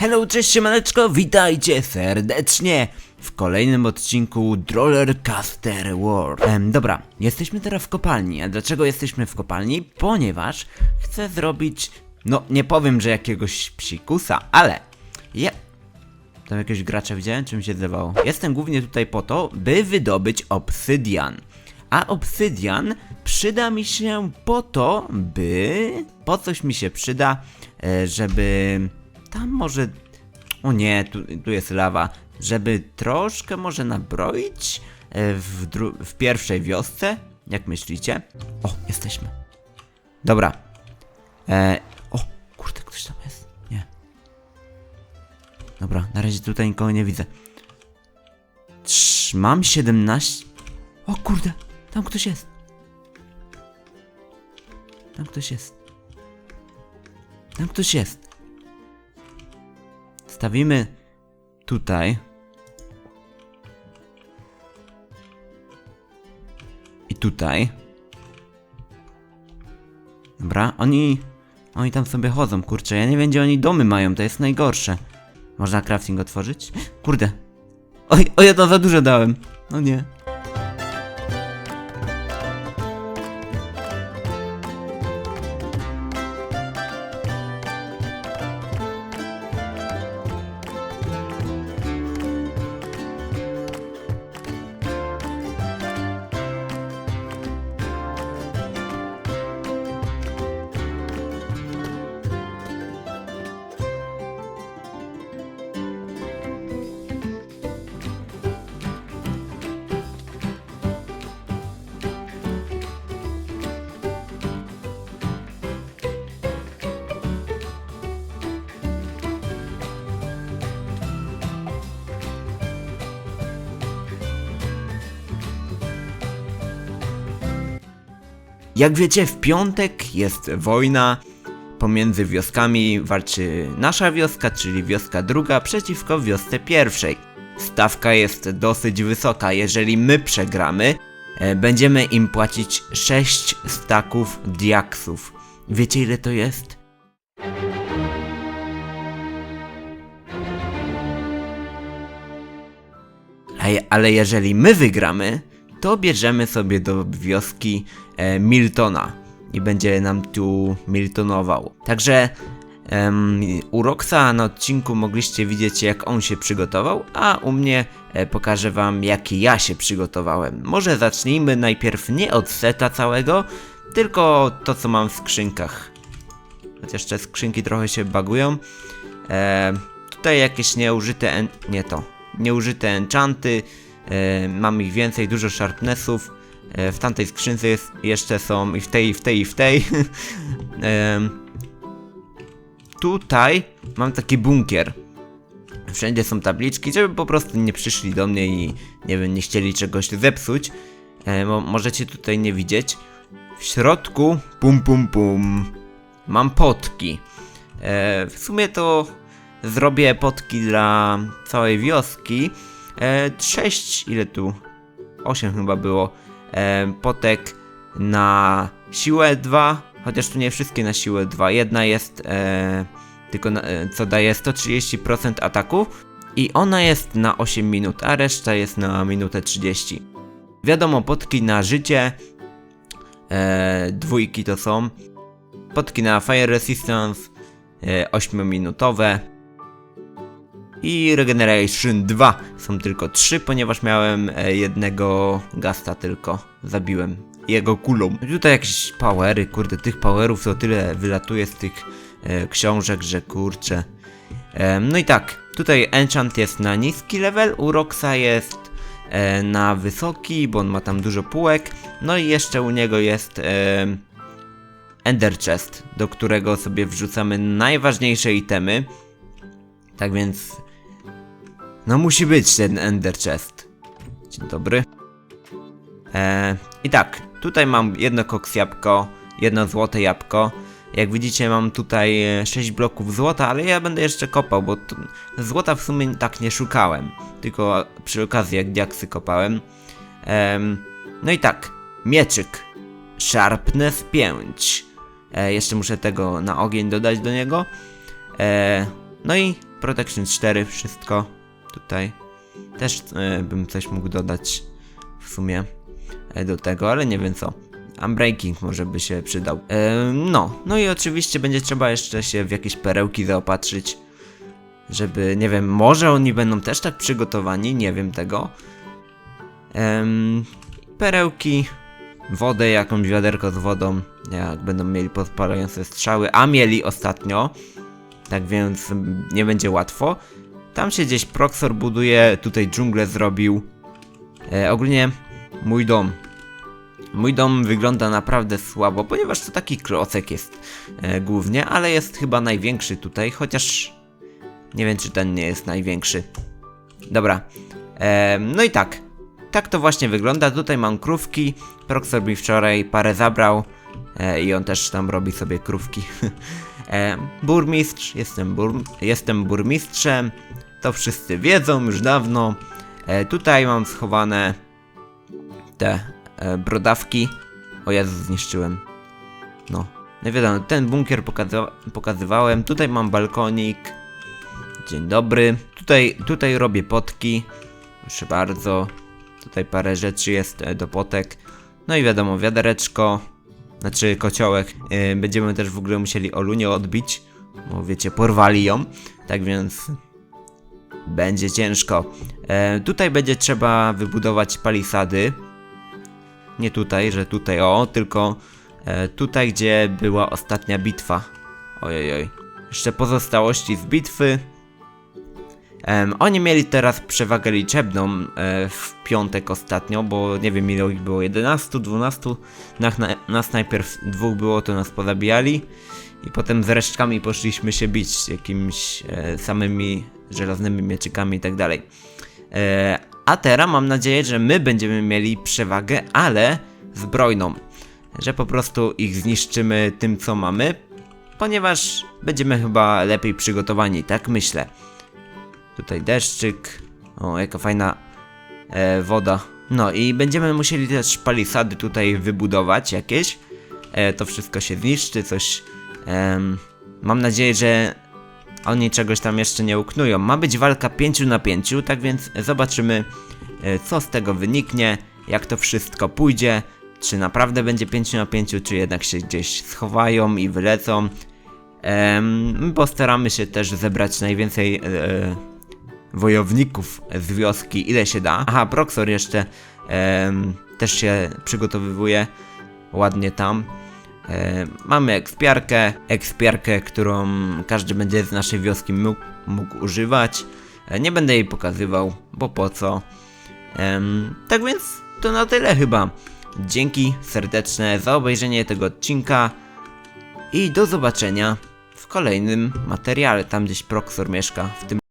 Hello, cześć siemaneczko, witajcie serdecznie w kolejnym odcinku Drollercaster World. Em, dobra, jesteśmy teraz w kopalni, a dlaczego jesteśmy w kopalni? Ponieważ chcę zrobić, no nie powiem, że jakiegoś psikusa, ale ja... Tam jakiegoś gracza widziałem, czy mi się zdawało? Jestem głównie tutaj po to, by wydobyć obsydian. A obsydian przyda mi się po to, by... Po coś mi się przyda, e, żeby... Tam może... O nie, tu, tu jest lawa. Żeby troszkę może nabroić e, w, w pierwszej wiosce? Jak myślicie? O, jesteśmy. Dobra. E, o, kurde, ktoś tam jest. Nie. Dobra, na razie tutaj nikogo nie widzę. Trz, mam 17. O kurde, tam ktoś jest. Tam ktoś jest. Tam ktoś jest. Stawimy tutaj. I tutaj. Dobra, oni. Oni tam sobie chodzą, kurczę. Ja nie wiem, gdzie oni domy mają, to jest najgorsze. Można crafting otworzyć? Kurde. Oj, oj, ja to za dużo dałem. No nie. Jak wiecie, w piątek jest wojna pomiędzy wioskami. Walczy nasza wioska, czyli wioska druga, przeciwko wiosce pierwszej. Stawka jest dosyć wysoka. Jeżeli my przegramy, e, będziemy im płacić 6 staków diaksów. Wiecie ile to jest? Ale jeżeli my wygramy, to bierzemy sobie do wioski e, Miltona i będzie nam tu Miltonował. Także em, u Roxa na odcinku mogliście widzieć jak on się przygotował, a u mnie e, pokażę wam jak ja się przygotowałem. Może zacznijmy najpierw nie od seta całego, tylko to co mam w skrzynkach. Chociaż te skrzynki trochę się bagują. E, tutaj jakieś nieużyte, nie to, nieużyte enchanty. E, mam ich więcej, dużo sharpnessów. E, w tamtej skrzynce jest, jeszcze są i w tej, i w tej, i w tej. Tutaj mam taki bunkier. Wszędzie są tabliczki, żeby po prostu nie przyszli do mnie i nie wiem, nie chcieli czegoś zepsuć. E, mo możecie tutaj nie widzieć. W środku, pum pum pum, mam potki. E, w sumie to zrobię potki dla całej wioski. E, 6, ile tu? 8 chyba było. E, potek na siłę 2, chociaż tu nie wszystkie na siłę 2. Jedna jest e, tylko na, e, co daje 130% ataku i ona jest na 8 minut, a reszta jest na minutę 30. Wiadomo, potki na życie, e, dwójki to są. Potki na Fire Resistance, e, 8-minutowe. I Regeneration 2 są tylko 3, ponieważ miałem e, jednego gasta tylko. Zabiłem jego kulą. Tutaj jakieś powery, kurde, tych powerów to tyle wylatuje z tych e, książek, że kurczę. E, no i tak, tutaj enchant jest na niski level, u Roxa jest e, na wysoki, bo on ma tam dużo półek. No i jeszcze u niego jest e, Ender Chest, do którego sobie wrzucamy najważniejsze itemy. Tak więc. No musi być ten Ender Chest. Dzień dobry. E, I tak, tutaj mam jedno koks jabłko, jedno złote jabłko. Jak widzicie mam tutaj 6 bloków złota, ale ja będę jeszcze kopał, bo złota w sumie tak nie szukałem. Tylko przy okazji jak diaksy kopałem. Em, no i tak, mieczyk. Sharpness 5. E, jeszcze muszę tego na ogień dodać do niego. E, no i Protection 4, wszystko tutaj. Też e, bym coś mógł dodać w sumie e, do tego, ale nie wiem co. Unbreaking może by się przydał. E, no, no i oczywiście będzie trzeba jeszcze się w jakieś perełki zaopatrzyć. Żeby, nie wiem, może oni będą też tak przygotowani, nie wiem tego. Em, perełki, wodę, jakąś wiaderko z wodą, jak będą mieli podpalające strzały, a mieli ostatnio, tak więc nie będzie łatwo. Tam się gdzieś Proxor buduje, tutaj dżunglę zrobił. E, ogólnie mój dom. Mój dom wygląda naprawdę słabo, ponieważ to taki klocek jest e, głównie, ale jest chyba największy tutaj, chociaż nie wiem czy ten nie jest największy. Dobra, e, no i tak. Tak to właśnie wygląda. Tutaj mam krówki. Proxor mi wczoraj parę zabrał e, i on też tam robi sobie krówki. e, burmistrz, jestem, burm jestem burmistrzem. To wszyscy wiedzą już dawno. E, tutaj mam schowane te e, brodawki. O Jezu, zniszczyłem. No, no wiadomo, ten bunkier pokaza pokazywałem. Tutaj mam balkonik. Dzień dobry. Tutaj, tutaj robię potki. Proszę bardzo. Tutaj parę rzeczy jest e, do potek. No i wiadomo, wiadereczko. Znaczy kociołek. E, Będziemy też w ogóle musieli Olunię odbić. Bo wiecie, porwali ją. Tak więc będzie ciężko. E, tutaj będzie trzeba wybudować palisady. Nie tutaj, że tutaj o, tylko e, tutaj, gdzie była ostatnia bitwa. Ojej, Jeszcze pozostałości z bitwy. Em, oni mieli teraz przewagę liczebną e, w piątek ostatnio, bo nie wiem ile ich było, 11, 12. Nas, na, nas najpierw dwóch było, to nas pozabijali. I potem z resztkami poszliśmy się bić jakimiś e, samymi żelaznymi mieczykami i tak dalej. E, a teraz mam nadzieję, że my będziemy mieli przewagę, ale zbrojną. Że po prostu ich zniszczymy tym, co mamy, ponieważ będziemy chyba lepiej przygotowani, tak myślę. Tutaj deszczyk. O, jaka fajna e, woda. No i będziemy musieli też palisady tutaj wybudować jakieś. E, to wszystko się zniszczy, coś. Em, mam nadzieję, że oni czegoś tam jeszcze nie uknują. Ma być walka 5 na 5, tak więc zobaczymy, e, co z tego wyniknie, jak to wszystko pójdzie. Czy naprawdę będzie 5 na 5, czy jednak się gdzieś schowają i wylecą. Em, postaramy się też zebrać najwięcej e, wojowników z wioski, ile się da. Aha, Proxor jeszcze em, też się przygotowywuje ładnie tam. E, mamy ekspiarkę, ekspiarkę, którą każdy będzie z naszej wioski mógł, mógł używać. E, nie będę jej pokazywał, bo po co. Tak więc to na tyle chyba. Dzięki serdeczne za obejrzenie tego odcinka i do zobaczenia w kolejnym materiale, tam gdzieś Proxor mieszka w tym